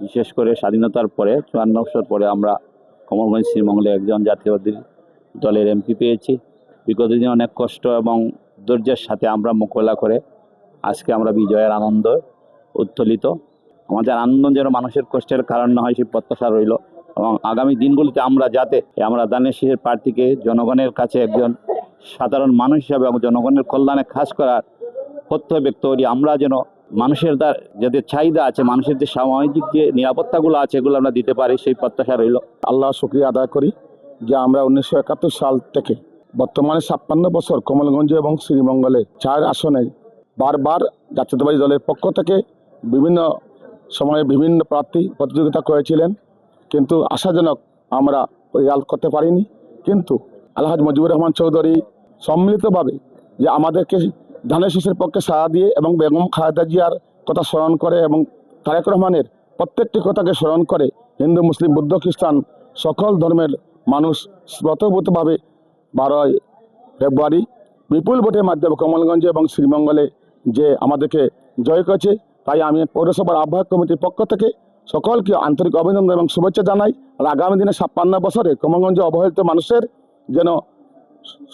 বিশেষ করে স্বাধীনতার পরে চুয়ান্ন বছর পরে আমরা কমলগঞ্জ শ্রীমঙ্গলে একজন জাতীয়বাদী দলের এমপি পেয়েছি। বিগত দিনে অনেক কষ্ট এবং ধৈর্যের সাথে আমরা মোকাবেলা করে আজকে আমরা বিজয়ের আনন্দ উত্তোলিত। আমাদের আনন্দ যেন মানুষের কষ্টের কারণ না হয়, সেই প্রত্যাশা রইল। এবং আগামী দিনগুলিতে আমরা যাতে, আমরা দানের শীষের প্রার্থীকে জনগণের কাছে একজন সাধারণ মানুষ হিসাবে এবং জনগণের কল্যাণে কাজ করার প্রত্যয় ব্যক্ত করি, আমরা যেন মানুষের দ্বার যাতে চাহিদা আছে, মানুষের যে সামাজিক যে নিরাপত্তাগুলো আছে, এগুলো আমরা দিতে পারি, সেই প্রত্যাশা রইল। আল্লাহ শুক্রিয়া আদায় করি যে আমরা উনিশশো একাত্তর সাল থেকে বর্তমানে ছাপ্পান্ন বছর কমলগঞ্জ এবং শ্রীমঙ্গলে চার আসনে বারবার জাতীয়তাবাদী দলের পক্ষ থেকে বিভিন্ন সময়ে বিভিন্ন প্রার্থী প্রতিযোগিতা করেছিলেন। কিন্তু আশাজনক আমরা রেজাল্ট করতে পারিনি। কিন্তু আলহাজ মুজিবুর রহমান চৌধুরী সম্মিলিতভাবে যে আমাদেরকে ধানের শীষের পক্ষে সাড়া দিয়ে এবং বেগম খালেদা জিয়ার কথা স্মরণ করে এবং তারেক রহমানের প্রত্যেকটি কথাকে স্মরণ করে হিন্দু, মুসলিম, বুদ্ধ, খ্রিস্টান সকল ধর্মের মানুষ স্বতঃভূতভাবে বারোই ফেব্রুয়ারি বিপুল ভোটের মাধ্যমে কমলগঞ্জ এবং শ্রীমঙ্গলে যে আমাদেরকে জয় করেছে, তাই আমি পৌরসভার আহ্বায়ক কমিটির পক্ষ থেকে সকলকে আন্তরিক অভিনন্দন এবং শুভেচ্ছা জানাই। আর আগামী দিনে ছাপ্পান্ন বছরে কমলগঞ্জে অবহেলিত মানুষের যেন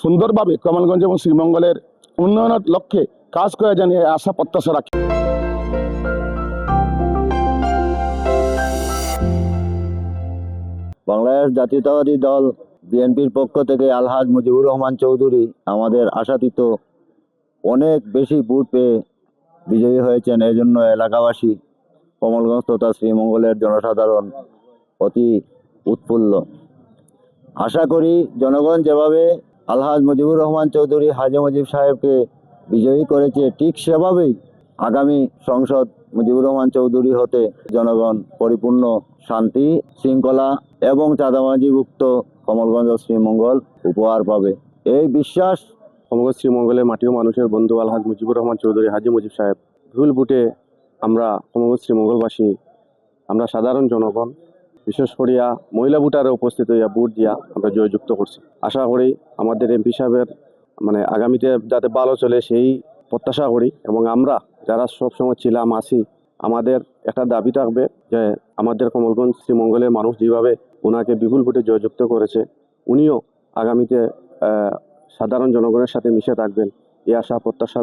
সুন্দরভাবে কমলগঞ্জ এবং শ্রীমঙ্গলের উন্নয়নের লক্ষ্যে কাজ করে যেন আশা প্রত্যাশা রাখি। বাংলাদেশ জাতীয়তাবাদী দল, বিএনপির পক্ষ থেকে আলহাজ মুজিবুর রহমান চৌধুরী আমাদের আশাতীত অনেক বেশি ভোট পেয়ে বিজয়ী হয়েছেন। এই জন্য এলাকাবাসী কমলগঞ্জ তথা শ্রীমঙ্গলের জনসাধারণ অতি উৎফুল্ল। আশা করি জনগণ যেভাবে আলহাজ মুজিবুর রহমান চৌধুরী হাজি মুজিব সাহেবকে বিজয়ী করেছে ঠিক সেভাবেই আগামী সংসদ মুজিবুর রহমান চৌধুরী হতে জনগণ পরিপূর্ণ শান্তি, শৃঙ্খলা এবং চাঁদাবাজিমুক্ত কমলগঞ্জ শ্রীমঙ্গল উপহার পাবে। এই বিশ্বাস সমগ্র শ্রীমঙ্গলের মাটিও মানুষের বন্ধু আলহাজ মুজিবুর রহমান চৌধুরী, হাজি মুজিব সাহেব। ভুল বুটে আমরা সমগ্র শ্রীমঙ্গলবাসী, আমরা সাধারণ জনগণ, বিশেষ করিয়া মহিলা বুটারে উপস্থিত হইয়া বুট দিয়া আমরা জয়যুক্ত করছি। আশা করি আমাদের এমপি সাহেবের মানে আগামীতে যাতে ভালো চলে সেই প্রত্যাশা করি এবং আমরা যারা সবসময় ছিলাম আছি আমাদের একটা দাবি থাকবে যে আমাদের কমলগঞ্জ শ্রীমঙ্গলের মানুষ যেভাবে ওনাকে বিপুল ভোটে জয়যুক্ত করেছে, উনিও আগামীতে সাধারণ জনগণের সাথে মিশে থাকবেন, এই আশা প্রত্যাশা